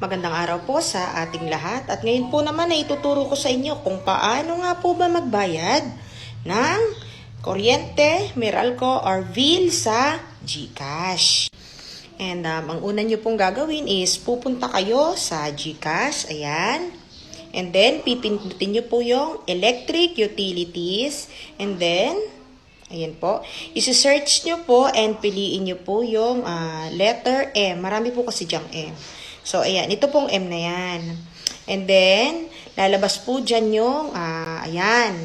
Magandang araw po sa ating lahat at ngayon po naman ay ituturo ko sa inyo kung paano nga po ba magbayad ng kuryente, Meralco or Bill sa GCash. And um, ang una nyo pong gagawin is pupunta kayo sa GCash, ayan. And then pipindutin nyo po yung electric utilities and then Ayan po. Isi-search nyo po and piliin nyo po yung ah, letter M. Marami po kasi dyang M. So, ayan. Ito pong M na yan. And then, lalabas po dyan yung, ah, ayan,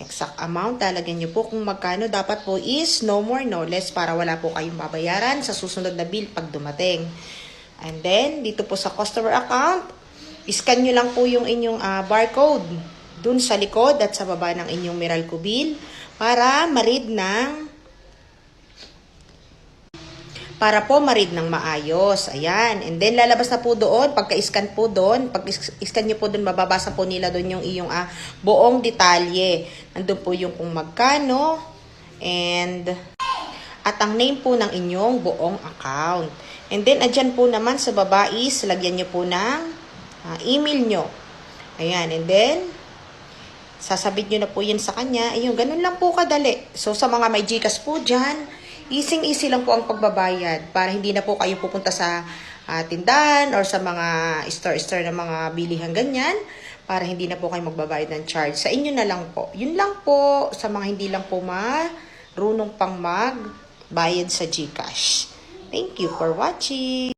exact amount. Lalagyan nyo po kung magkano dapat po is no more, no less para wala po kayong babayaran sa susunod na bill pag dumating. And then, dito po sa customer account, iscan nyo lang po yung inyong ah, barcode dun sa likod at sa baba ng inyong Meralco bill para marid ng para po marid ng maayos. Ayan. And then, lalabas na po doon. Pagka-scan po doon, pag-scan nyo po doon, mababasa po nila doon yung iyong ah, buong detalye. Nandun po yung kung magkano. And, at ang name po ng inyong buong account. And then, andyan po naman sa baba is, lagyan nyo po ng ah, email nyo. Ayan. And then, sasabit nyo na po yun sa kanya. Ayun, ganun lang po kadali. So, sa mga may Gcash po dyan, easy-easy lang po ang pagbabayad para hindi na po kayo pupunta sa ah, tindahan or sa mga store-store na mga bilihan ganyan para hindi na po kayo magbabayad ng charge. Sa inyo na lang po. Yun lang po sa mga hindi lang po marunong pang magbayad sa Gcash. Thank you for watching.